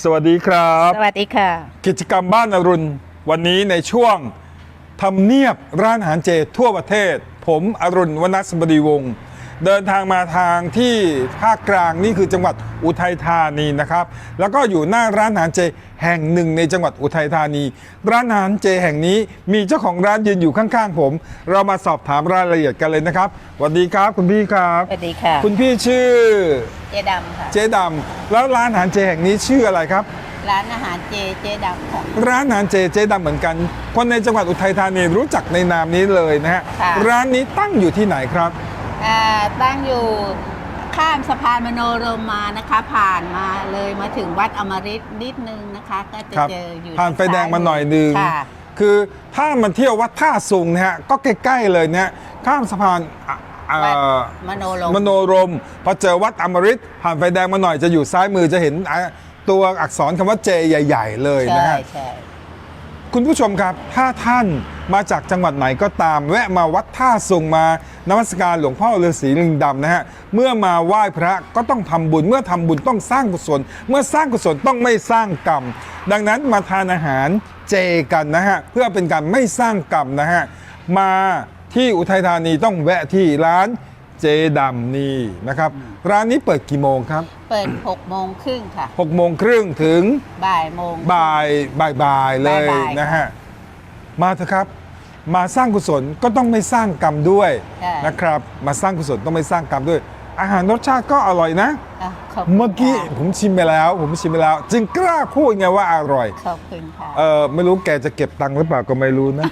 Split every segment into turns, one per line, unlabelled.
สวัสดีครับ
สวัสดีค่ะ
กิจกรรมบ้านอรุณ วันนี้ในช่วงทำเนียบร้านอาหารเจทั่วประเทศ ผมอรุณวนัสบดีวงศ์ เดินทางมาทางที่ภาคกลางนี่คือจังหวัดอุทัยธานีนะครับ แล้วก็อยู่หน้าร้านอาหารเจแห่งหนึ่งในจังหวัดอุทัยธานี ร้านอาหารเจแห่งนี้มีเจ้าของร้านยืนอยู่ข้างๆ ผม เรามาสอบถามรายละเอียดกันเลยนะครับสวัสดีครับคุณพี่ครับ
สวัสดีค่ะ
คุณพี่ชื่อ
เจดำค่ะ
เจ๊ดำแล้วร้านอาหารเจแห่งนี้ชื่ออะไรครับ
ร้านอาหารเจเจดำค่ะ
ร้านอาหารเจเจ๊ดำเหมือนกัน คนในจังหวัดอุทัยธานีรู้จักในนามนี้เลยนะฮะ
ค่ะ
ร้านนี้ตั้งอยู่ที่ไหนครับ
อ่า ตั้งอยู่ข้ามสะพานมโนรมมานะคะ ผ่านมาเลยมาถึงวัดอมฤตนิดนึงนะคะ ก็จะ
ครับ
เจออยู่
ผ่านไฟแดงมาหน่อยหนึง
ค่ะ
คือถ้ามันเที่ยววัดท่าสุงนะฮะก็ใกล้ๆเลยนะฮะข้ามสะพานอะอ่า
วัดมโนรม
มโนรมพอเจอวัดอมฤตผ่านไฟแดงมาหน่อยจะอยู่ซ้ายมือจะเห็นอะตัวอักษรคำว่าเจใหญ่ ๆ เลยนะ
ใช่
ฮะ
ใช่
คุณผู้ชมครับ ถ้าท่านมาจากจังหวัดไหนก็ตาม แวะมาวัดท่าสุงมานมัสการหลวงพ่อฤาษีลิงดำนะฮะเมื่อมาไหว้พระก็ต้องทำบุญ เมื่อทำบุญต้องสร้างกุศล เมื่อสร้างกุศลต้องไม่สร้างกรรม ดังนั้นมาทานอาหารเจกันนะฮะเพื่อเป็นการไม่สร้างกรรมนะฮะมาที่อุทัยธานีต้องแวะที่ร้านเจดำนี่นะครับ ร้านนี้เปิดกี่โมงครับ
เปิด6โมงครึ่งค่ะ
6โมงครึ่งถึง
บ่ายโมง
บ่ายบ่ายบ่ายเลย
บ่ายๆ
นะฮะ มาเถอะครับ มาสร้างกุศลก็ต้องไม่สร้างกรรมด้วย
ใช่
นะครับ มาสร้างกุศลต้องไม่สร้างกรรมด้วย อาหารรสชาติก็อร่อยนะ
อะขอบคุณ
เมื่อกี้
ค่ะ
ผมชิมไปแล้ว ผมชิมไปแล้ว จึงกล้าพูดไงว่าอร่อย
ขอบคุณค่ะ
เออไม่รู้แกจะเก็บตังค์หรือเปล่าก็ไม่รู้นะ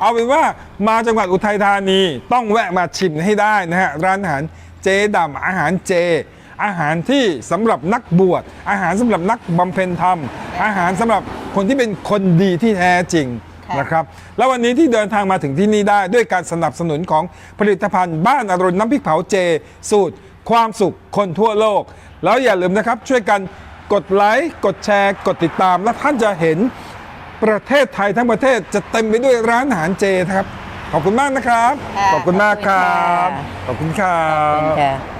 เอาเป็นว่ามาจังหวัดอุทัยธานี ต้องแวะมาชิมให้ได้นะฮะ ร้านอาหารเจดำอาหารเจ อาหารที่สำหรับนักบวชอาหารสำหรับนักบำเพ็ญธรรม อาหารสำหรับ คนที่เป็นคนดีที่แท้จริง
ค่ะ
นะครับ แล้ววันนี้ที่เดินทางมาถึงที่นี่ได้ด้วยการสนับสนุนของผลิตภัณฑ์บ้านอรุณน้ำพริกเผาเจ สูตร ความสุขคนทั่วโลก แล้วอย่าลืมนะครับช่วยกันกดไลค์กดแชร์ กดติดตาม และท่านจะเห็นประเทศไทยทั้งประเทศจะเต็มไปด้วยร้านอาหารเจนะครับ ขอบคุณมากนะครับ
ค่ะ
ขอบคุณมากครับ
ขอบคุณค่ะ
ขอบคุณครั
ขอบคุณ
บ
ค่ะ